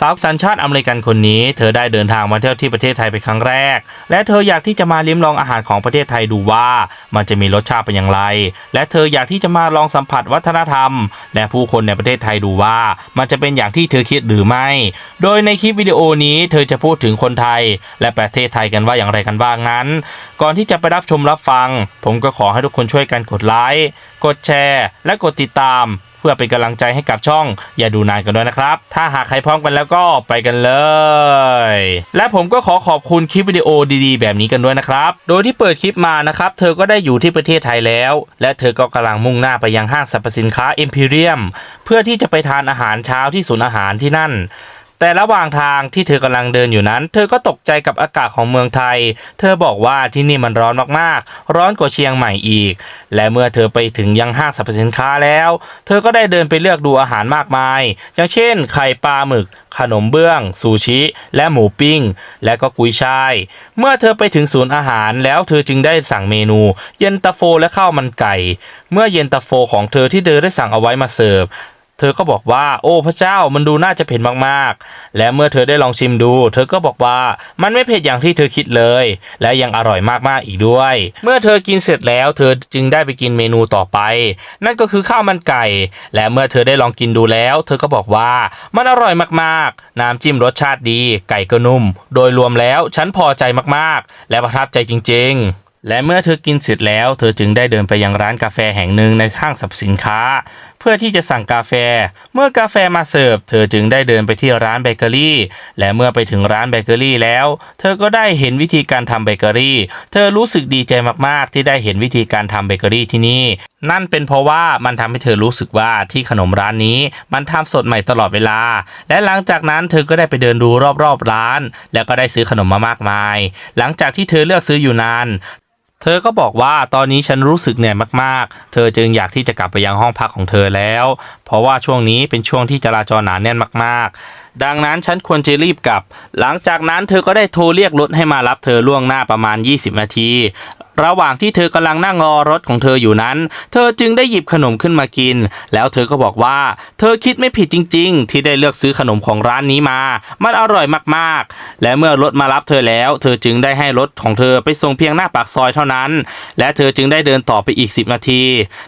สาวสัญชาติอเมริกันคนนี้ เธอได้เดินทางมาเที่ยวที่ประเทศไทยเป็นครั้งแรก และเธออยากที่จะมาลิ้มลองอาหารของประเทศไทยดูว่ามันจะมีรสชาติเป็นอย่างไร และเธออยากที่จะมาลองสัมผัสวัฒนธรรม และผู้คนในประเทศไทยดูว่า มันจะเป็นอย่างที่เธอคิดหรือไม่ โดยในคลิปวิดีโอนี้เธอจะพูดถึงคนไทย และประเทศไทยกันว่าอย่างไรกันบ้างนั้น ก่อนที่จะไปรับชมรับฟัง ผมก็ขอให้ทุกคนช่วยกันกดไลค์กดแชร์ และกดติดตาม พื่อเป็นกำลังใจให้กับช่อง อย่าดูนานกันด้วยนะครับ ถ้าหากใครพร้อมกันแล้วก็ไปกันเลย และผมก็ขอขอบคุณคลิปวิดีโอดีๆ แบบนี้กันด้วยนะครับ โดยที่เปิดคลิปมานะครับ เธอก็ได้อยู่ที่ประเทศไทยแล้ว และเธอก็กำลังมุ่งหน้าไปยังห้างสรรพสินค้าเอ็มพีเรียมเพื่อที่จะไปทานอาหารเช้าที่ศูนย์อาหารที่นั่น แต่ระหว่างทางที่เธอกำลังเดินอยู่นั้น เธอก็ตกใจกับอากาศของเมืองไทย เธอบอกว่าที่นี่มันร้อนมากๆ ร้อนกว่าเชียงใหม่อีก และเมื่อเธอไปถึงยังห้างสรรพสินค้าแล้ว เธอก็ได้เดินไปเลือกดูอาหารมากมาย อย่างเช่น ไข่ปลาหมึก ขนมเบื้อง ซูชิ และหมูปิ้ง และก็กุยช่าย เมื่อเธอไปถึงศูนย์อาหารแล้วเธอจึงได้สั่งเมนู เย็นตาโฟและข้าวมันไก่ เมื่อเย็นตาโฟของเธอที่เธอได้สั่งเอาไว้มาเสิร์ฟ เธอก็บอกว่า โอ้พระเจ้ามันดูน่าจะเผ็ดมากๆ และเมื่อเธอได้ลองชิมดู เธอก็บอกว่ามันไม่เผ็ดอย่างที่เธอคิดเลย และยังอร่อยมากๆอีกด้วย เมื่อเธอกินเสร็จแล้ว เธอจึงได้ไปกินเมนูต่อไป นั่นก็คือข้าวมันไก่ และเมื่อเธอได้ลองกินดูแล้ว เธอก็บอกว่ามันอร่อยมากๆ น้ำจิ้มรสชาติดี ไก่ก็นุ่ม โดยรวมแล้วฉันพอใจมากๆ และประทับใจจริง ๆและเมื่อเธอกินเสร็จแล้ว เธอจึงได้เดินไปยังร้านกาแฟแห่งหนึ่งในห้างสรรพสินค้า พื่อที่จะสั่งกาแฟ เมื่อกาแฟมาเสิร์ฟ เธอจึงได้เดินไปที่ร้านเบเกอรี่ และเมื่อไปถึงร้านเบเกอรี่แล้ว เธอก็ได้เห็นวิธีการทำเบเกอรี่ เธอรู้สึกดีใจมากๆ ที่ได้เห็นวิธีการทำเบเกอรี่ที่นี่ นั่นเป็นเพราะว่ามันทำให้เธอรู้สึกว่าที่ขนมร้านนี้มันทำสดใหม่ตลอดเวลา และหลังจากนั้นเธอก็ได้ไปเดินดูรอบๆร้าน แล้วก็ได้ซื้อขนมมามากมาย หลังจากที่เธอเลือกซื้ออยู่นาน เธอก็บอกว่าตอนนี้ฉันรู้สึกเหนื่อยมาก ๆ เธอจึงอยากที่จะกลับไปยังห้องพักของเธอแล้ว เพราะว่าช่วงนี้เป็นช่วงที่จราจรหนาแน่นมาก ๆ ดังนั้นฉันควรจะรีบกลับ หลังจากนั้นเธอก็ได้โทรเรียกรถให้มารับเธอล่วงหน้าประมาณ 20 นาที ระหว่างที่เธอกำลังนั่งรอรถของเธออยู่นั้น เธอจึงได้หยิบขนมขึ้นมากิน แล้วเธอก็บอกว่า เธอคิดไม่ผิดจริง ๆ ที่ได้เลือกซื้อขนมของร้านนี้มา มันอร่อยมากๆ และเมื่อรถมารับเธอแล้ว เธอจึงได้ให้รถของเธอไปส่งเพียงหน้าปากซอยเท่านั้น และเธอจึงได้เดินต่อไปอีก 10 นาที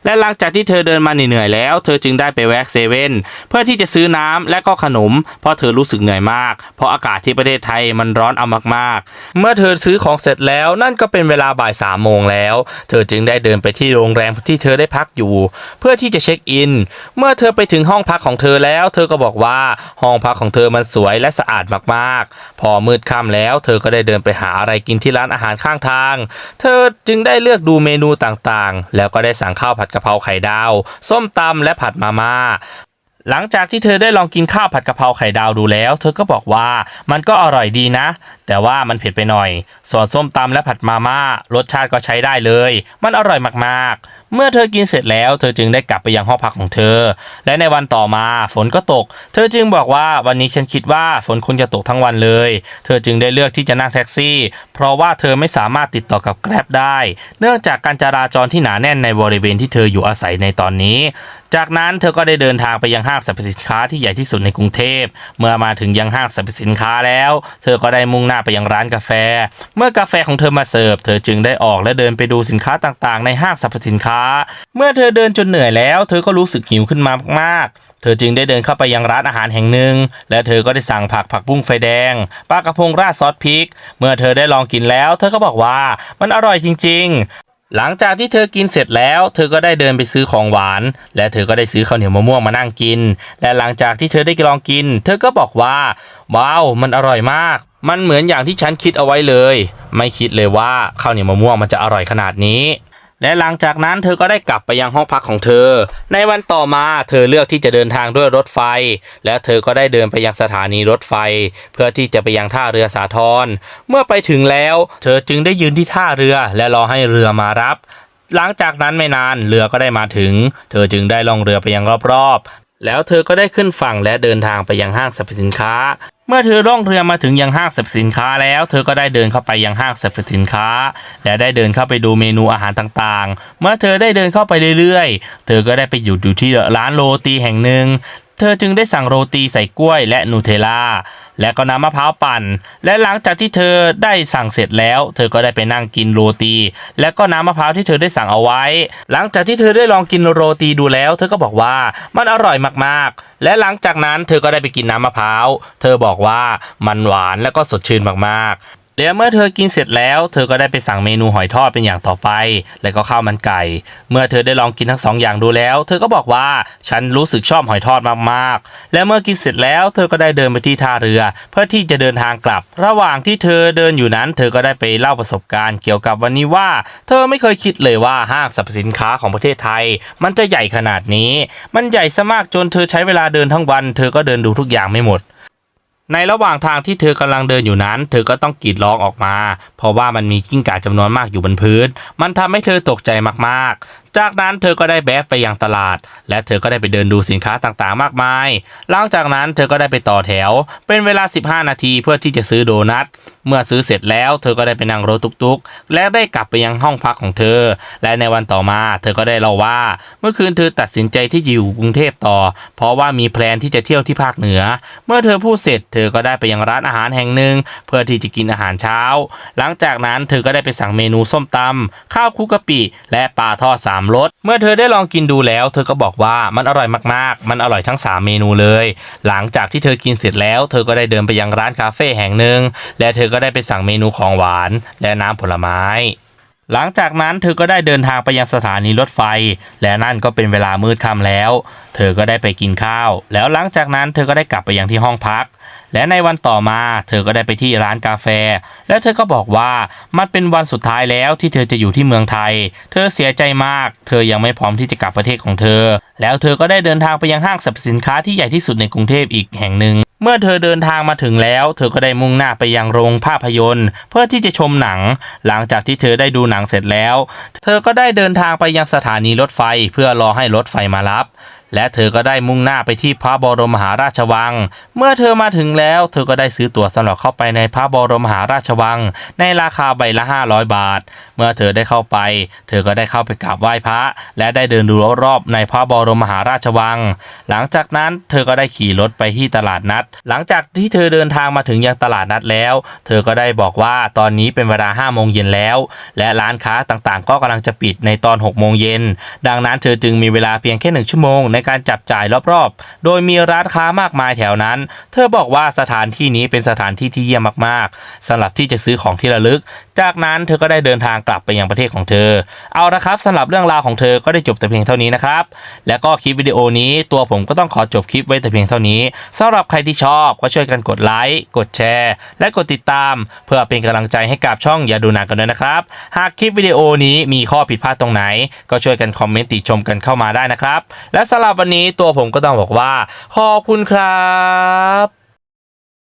และหลังจากที่เธอเดินมาเหนื่อยแล้ว เธอจึงได้ไปแวะเซเว่นเพื่อที่จะซื้อน้ำและก็ขนม เพราะเธอรู้สึกเหนื่อยมาก เพราะอากาศที่ประเทศไทยมันร้อนเอามากๆ เมื่อเธอซื้อของเสร็จแล้วนั่นก็เป็นเวลาบ่ายสามโมงแล้ว เธอจึงได้เดินไปที่โรงแรมที่เธอได้พักอยู่ เพื่อที่จะเช็คอิน เมื่อเธอไปถึงห้องพักของเธอแล้ว เธอก็บอกว่าห้องพักของเธอมันสวยและสะอาดมากๆ พอมืดค่ำแล้ว เธอก็ได้เดินไปหาอะไรกินที่ร้านอาหารข้างทาง เธอจึงได้เลือกดูเมนูต่างๆ แล้วก็ได้สั่งข้าวผัดกะเพราไข่ดาว ส้มตำและผัดมาม่า หลังจากที่เธอได้ลองกินข้าวผัดกะเพราไข่ดาวดูแล้ว เธอก็บอกว่ามันก็อร่อยดีนะ แต่ว่ามันเผ็ดไปหน่อย ส่วนส้มตำและผัดมาม่ารสชาติก็ใช้ได้เลย มันอร่อยมากๆเมื่อเธอกินเสร็จแล้ว เธอจึงได้กลับไปยังห้องพักของเธอ และในวันต่อมาฝนก็ตก เธอจึงบอกว่าวันนี้ฉันคิดว่าฝนคงจะตกทั้งวันเลย เธอจึงได้เลือกที่จะนั่งแท็กซี่ เพราะว่าเธอไม่สามารถติดต่อกับแกร็บได้ เนื่องจากการจราจรที่หนาแน่นในบริเวณที่เธออยู่อาศัยในตอนนี้ จากนั้นเธอก็ได้เดินทางไปยังห้างสรรพสินค้าที่ใหญ่ที่สุดในกรุงเทพ เมื่อมาถึงยังห้างสรรพสินค้าแล้ว เธอก็ได้มุ่งหน้าไปยังร้านกาแฟ เมื่อกาแฟของเธอมาเสิร์ฟ เธอจึงได้ออกและเดินไปดูสินค้าต่างๆ ในห้างสรรพสินค้าา เมื่อเธอเดินจนเหนื่อยแล้ว เธอก็รู้สึกหิวขึ้นมามาก ๆ เธอจึงได้เดินเข้าไปยังร้านอาหารแห่งหนึ่ง และเธอก็ได้สั่งผักผักบุ้งไฟแดงปลากระพงราดซอสพริก เมื่อเธอได้ลองกินแล้ว เธอก็บอกว่ามันอร่อยจริง ๆหลังจากที่เธอกินเสร็จแล้ว เธอก็ได้เดินไปซื้อของหวาน และเธอก็ได้ซื้อข้าวเหนียวมะม่วงมานั่งกิน และหลังจากที่เธอได้ลองกิน เธอก็บอกว่า ว้าว มันอร่อยมาก มันเหมือนอย่างที่ฉันคิดเอาไว้เลย ไม่คิดเลยว่าข้าวเหนียวมะม่วงมันจะอร่อยขนาดนี้ และหลังจากนั้นเธอก็ได้กลับไปยังห้องพักของเธอ ในวันต่อมาเธอเลือกที่จะเดินทางด้วยรถไฟ และเธอก็ได้เดินไปยังสถานีรถไฟ เพื่อที่จะไปยังท่าเรือสาทรเมื่อไปถึงแล้ว เธอจึงได้ยืนที่ท่าเรือและรอให้เรือมารับ หลังจากนั้นไม่นานเรือก็ได้มาถึง เธอจึงได้ล่องเรือไปยังรอบๆ แล้วเธอก็ได้ขึ้นฝั่งและเดินทางไปยังห้างสรรพสินค้า เมื่อเธอล่องเรือมาถึงยังห้างสรรพสินค้าแล้ว เธอก็ได้เดินเข้าไปยังห้างสรรพสินค้า และได้เดินเข้าไปดูเมนูอาหารต่างๆ เมื่อเธอได้เดินเข้าไปเรื่อยๆ เธอก็ได้ไปหยุดอยู่ที่ร้านโรตีแห่งหนึ่ง เธอจึงได้สั่งโรตีใส่กล้วยและนูเทลล่าและก็น้ำมะพร้าวปั่น และหลังจากที่เธอได้สั่งเสร็จแล้ว เธอก็ได้ไปนั่งกินโรตี และก็น้ำมะพร้าวที่เธอได้สั่งเอาไว้ หลังจากที่เธอได้ลองกินโรตีดูแล้ว เธอก็บอกว่ามันอร่อยมากๆ และหลังจากนั้นเธอก็ได้ไปกินน้ำมะพร้าว เธอบอกว่ามันหวานและก็สดชื่นมากๆ แล้วเมื่อเธอกินเสร็จแล้ว เธอก็ได้ไปสั่งเมนูหอยทอดเป็นอย่างต่อไป และก็ข้าวมันไก่ เมื่อเธอได้ลองกินทั้งสองอย่างดูแล้ว เธอก็บอกว่าฉันรู้สึกชอบหอยทอดมากๆ และเมื่อกินเสร็จแล้วเธอก็ได้เดินไปที่ท่าเรือ เพื่อที่จะเดินทางกลับ ระหว่างที่เธอเดินอยู่นั้น เธอก็ได้ไปเล่าประสบการณ์เกี่ยวกับวันนี้ว่า เธอไม่เคยคิดเลยว่าห้างสรรพสินค้าของประเทศไทย มันจะใหญ่ขนาดนี้ มันใหญ่ซะมากจนเธอใช้เวลาเดินทั้งวัน เธอก็เดินดูทุกอย่างไม่หมด ในระหว่างทางที่เธอกำลังเดินอยู่นั้น เธอก็ต้องกรีดร้องออกมา เพราะว่ามันมีกิ้งก่าจำนวนมากอยู่บนพื้น มันทำให้เธอตกใจมากๆ จากนั้นเธอก็ได้แบกไปยังตลาด และเธอก็ได้ไปเดินดูสินค้าต่างๆ มากมาย หลังจากนั้นเธอก็ได้ไปต่อแถว เป็นเวลา 15 นาทีเพื่อที่จะซื้อโดนัท เมื่อซื้อเสร็จแล้วเธอก็ได้ไปนั่งรถตุกๆ และได้กลับไปยังห้องพักของเธอ และในวันต่อมาเธอก็ได้เล่าว่า เมื่อคืนเธอตัดสินใจที่จะอยู่กรุงเทพต่อ เพราะว่ามีแพลนที่จะเที่ยวที่ภาคเหนือ เมื่อเธอพูดเสร็จ เธอก็ได้ไปยังร้านอาหารแห่งหนึ่ง เพื่อที่จะกินอาหารเช้า หลังจากนั้นเธอก็ได้ไปสั่งเมนูส้มตำข้าวคุกกะปิและปลาทอดสามรสเมื่อเธอได้ลองกินดูแล้ว เธอก็บอกว่ามันอร่อยมากๆ มันอร่อยทั้ง 3 เมนูเลย หลังจากที่เธอกินเสร็จแล้ว เธอก็ได้เดินไปยังร้านคาเฟ่แห่งหนึ่งและเธอก็ได้ไปสั่งเมนูของหวาน และน้ำผลไม้ หลังจากนั้นเธอก็ได้เดินทางไปยังสถานีรถไฟ และนั่นก็เป็นเวลามืดค่ำแล้ว เธอก็ได้ไปกินข้าว แล้วหลังจากนั้นเธอก็ได้กลับไปยังที่ห้องพัก และในวันต่อมา เธอก็ได้ไปที่ร้านกาแฟ และเธอก็บอกว่ามันเป็นวันสุดท้ายแล้วที่เธอจะอยู่ที่เมืองไทย เธอเสียใจมาก เธอยังไม่พร้อมที่จะกลับประเทศของเธอ แล้วเธอก็ได้เดินทางไปยังห้างสรรพสินค้าที่ใหญ่ที่สุดในกรุงเทพอีกแห่งหนึ่ง เมื่อเธอเดินทางมาถึงแล้ว เธอก็ได้มุ่งหน้าไปยังโรงภาพยนตร์ เพื่อที่จะชมหนัง หลังจากที่เธอได้ดูหนังเสร็จแล้ว เธอก็ได้เดินทางไปยังสถานีรถไฟ เพื่อรอให้รถไฟมารับ และเธอก็ได้มุ่งหน้าไปที่พระบรมมหาราชวัง เมื่อเธอมาถึงแล้ว เธอก็ได้ซื้อตั๋วสำหรับเข้าไปในพระบรมมหาราชวัง ในราคาใบละ 500 บาท เมื่อเธอได้เข้าไป เธอก็ได้เข้าไปกราบไหว้พระ และได้เดินดูรอบๆในพระบรมมหาราชวัง หลังจากนั้นเธอก็ได้ขี่รถไปที่ตลาดนัด หลังจากที่เธอเดินทางมาถึงยังตลาดนัดแล้ว เธอก็ได้บอกว่าตอนนี้เป็นเวลา5โมงเย็นแล้ว และร้านค้าต่างๆ ก็กำลังจะปิดในตอน6โมงเย็นดังนั้นเธอจึงมีเวลาเพียงแค่หนึ่งชั่วโมงในการจับจ่ายรอบๆ โดยมีร้านค้ามากมายแถวนั้น เธอบอกว่าสถานที่นี้เป็นสถานที่ที่เยี่ยมมากๆสำหรับที่จะซื้อของที่ระลึก จากนั้นเธอก็ได้เดินทางกลับไปยังประเทศของเธอ เอาละครับสำหรับเรื่องราวของเธอก็ได้จบแต่เพียงเท่านี้นะครับ แล้วก็คลิปวิดีโอนี้ตัวผมก็ต้องขอจบคลิปไว้แต่เพียงเท่านี้สำหรับใครที่ชอบก็ช่วยกันกดไลค์กดแชร์ และกดติดตาม เพื่อเป็นกำลังใจให้กับช่องอย่าดูหนังกันด้วยนะครับ หากคลิปวิดีโอนี้มีข้อผิดพลาดตรงไหน ก็ช่วยกันคอมเมนต์ติชมกันเข้ามาได้นะครับ และสำหรับวันนี้ตัวผมก็ต้องบอกว่า ขอบคุณครับ